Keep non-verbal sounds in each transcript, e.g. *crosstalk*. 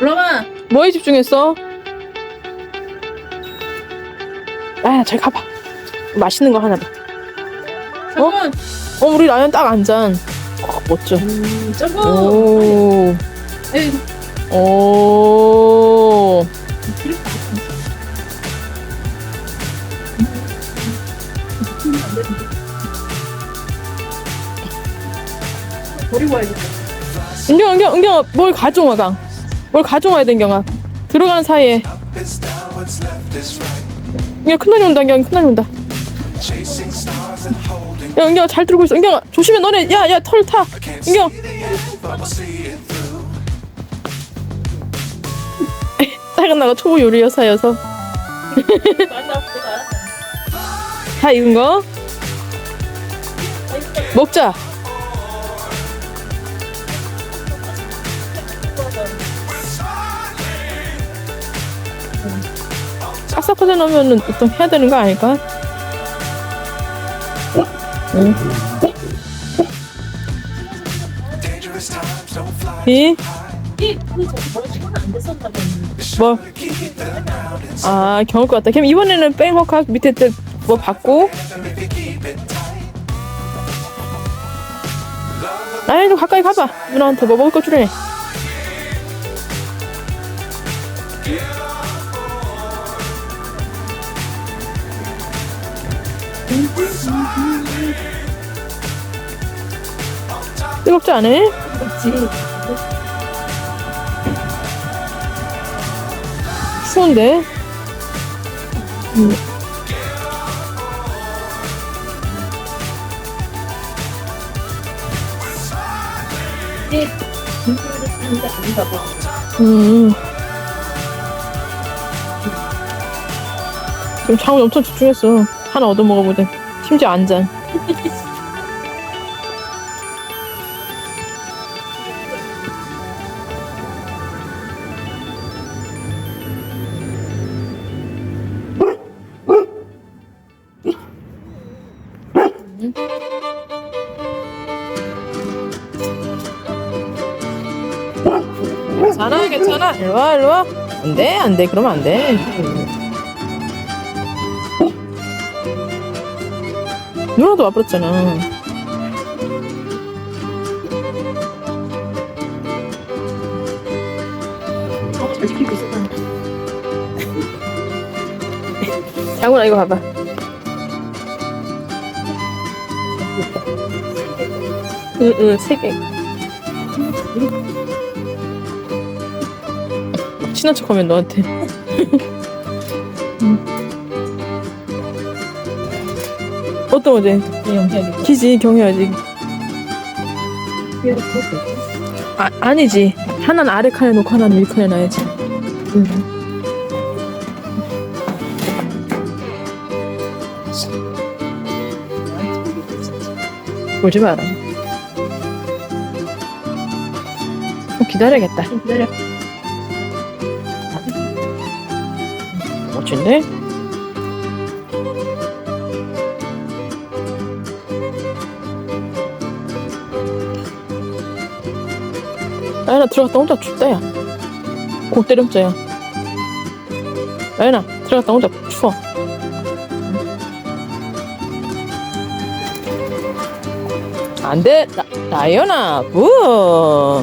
올라와. 뭐에 집중했어? 아, 저기 가봐. 맛있는 거 하나 봐. 잠깐. 어, 우리 라면 딱 앉아. 어, 멋져. 음, 저거. 오, 에이, 오. 버리고 와야겠다. 은경아, 은경, 은경아, 뭘 가져와, 강. 뭘 가져와야 돼, 은경아. 들어가는 사이에. 은경아, 큰날이 온다, 은경아, 큰날이 온다. 야, 은경아, 잘 들고 있어. 은경아, 조심해, 너네. 야, 야, 털 타. 은경. 작은 나가 초보 요리 여사여서. *laughs* 다 익은 거? 먹자. 싹싹하게 넣으면 어떤 해야 되는 거 아닐까? 응. 이? 뭐? 아, 경을 것 같다. 그럼 이번에는 뺑헉학 밑에 뭐 받고? 아니, 좀 가까이 가봐. 누나한테 뭐 먹을 거 주래. 뜨겁지 않아? 그렇지. 추운데? 아닌가 봐. 음. 지금 장훈이 엄청 집중했어. 하나 얻어 먹어보자. 심지어 안 잔. 괜찮아, 괜찮아. 일로 와, 일로 와. 안 돼, 안 돼. 그러면 안 돼. 누나도 와버렸잖아. 어, 잘 지키고 있어. 장훈아, 이거 봐봐. 응, 응, 세 개. 친한 척 하면 너한테. 음. *laughs* 어떤 영상이. 기지, 경해야지. 아, 아니지. 하나는 아래 칸에 놓고 하나는 위 칸에 놔야지. 울지 마라. 좀 기다려야겠다. 좀 기다려. 멋진데? 아연아 들어갔다 혼자 춥다 야. 골때림자야. 아연아 들어갔다 혼자 추워. 안돼. 나, 나연아 뭐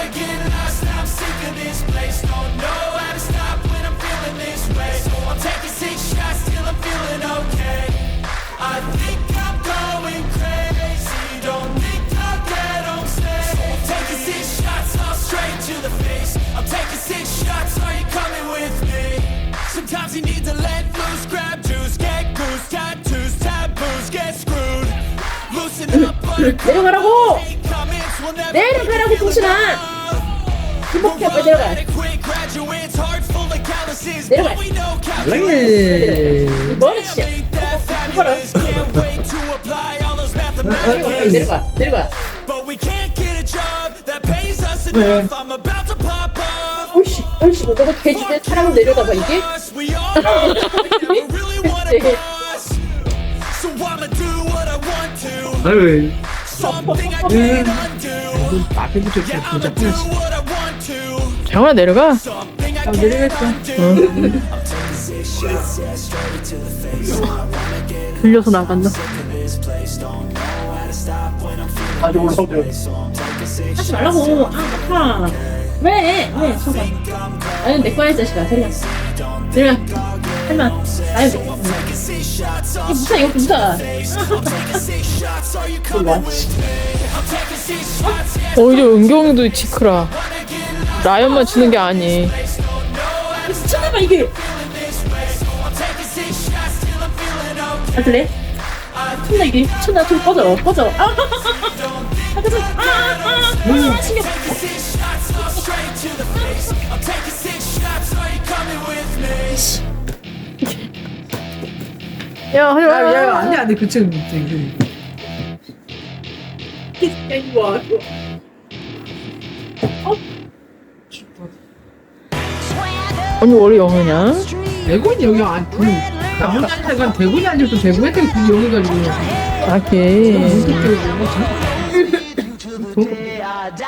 Sometimes you need to let loose, grab juice, get goose, tattoos, taboos, get screwed. Loosen up, 내려가라고! 내려가라고, 정신아! 행복해, 빨리 내려가. 내려가. 랑이 뭐하는 짓이야? 이거라. 내려가, 내려가. But we can't get a job that pays us enough. I'm about to pop off. 어이씨, 어이씨, 뭐 너가 돼지대 사람을 내려다봐, 이게? 아유. 앞에 붙여 진짜. 장훈아 내려가. Wanna get 들려서 six 하지. 말라고. 아, 아파. 왜? 왜? 잠깐. 아니, 내 거야, 이 자식아. 내려가. 내려가. 할만. 나야 돼. Taking six shots, 이게 all 무사, 이거 무사. I'm taking six shots. Are you coming with me? I'm taking six shots, yeah. 어 이제 은경이도 지크라. 라이언만 치는 게 아니. 미쳤나봐, 이게. I'm taking six shots till I'm feeling okay. 아, 그래? 미쳤나, 이게. 미쳤나, 좀 꺼져, 꺼져. 아, 아, 그래서, 아, 아, 아, 아, 신경. Six 야 하지 마. 야 야 안돼 안돼 그치 그치 야, 이거 와. 이거. 언니 원래 영어냐? 대군이 여기 안 그, 나 혼자 살건 대군이 아니고 대구 애들이 굳이 여기 가 지고 아게. 무섭게 여기 I die.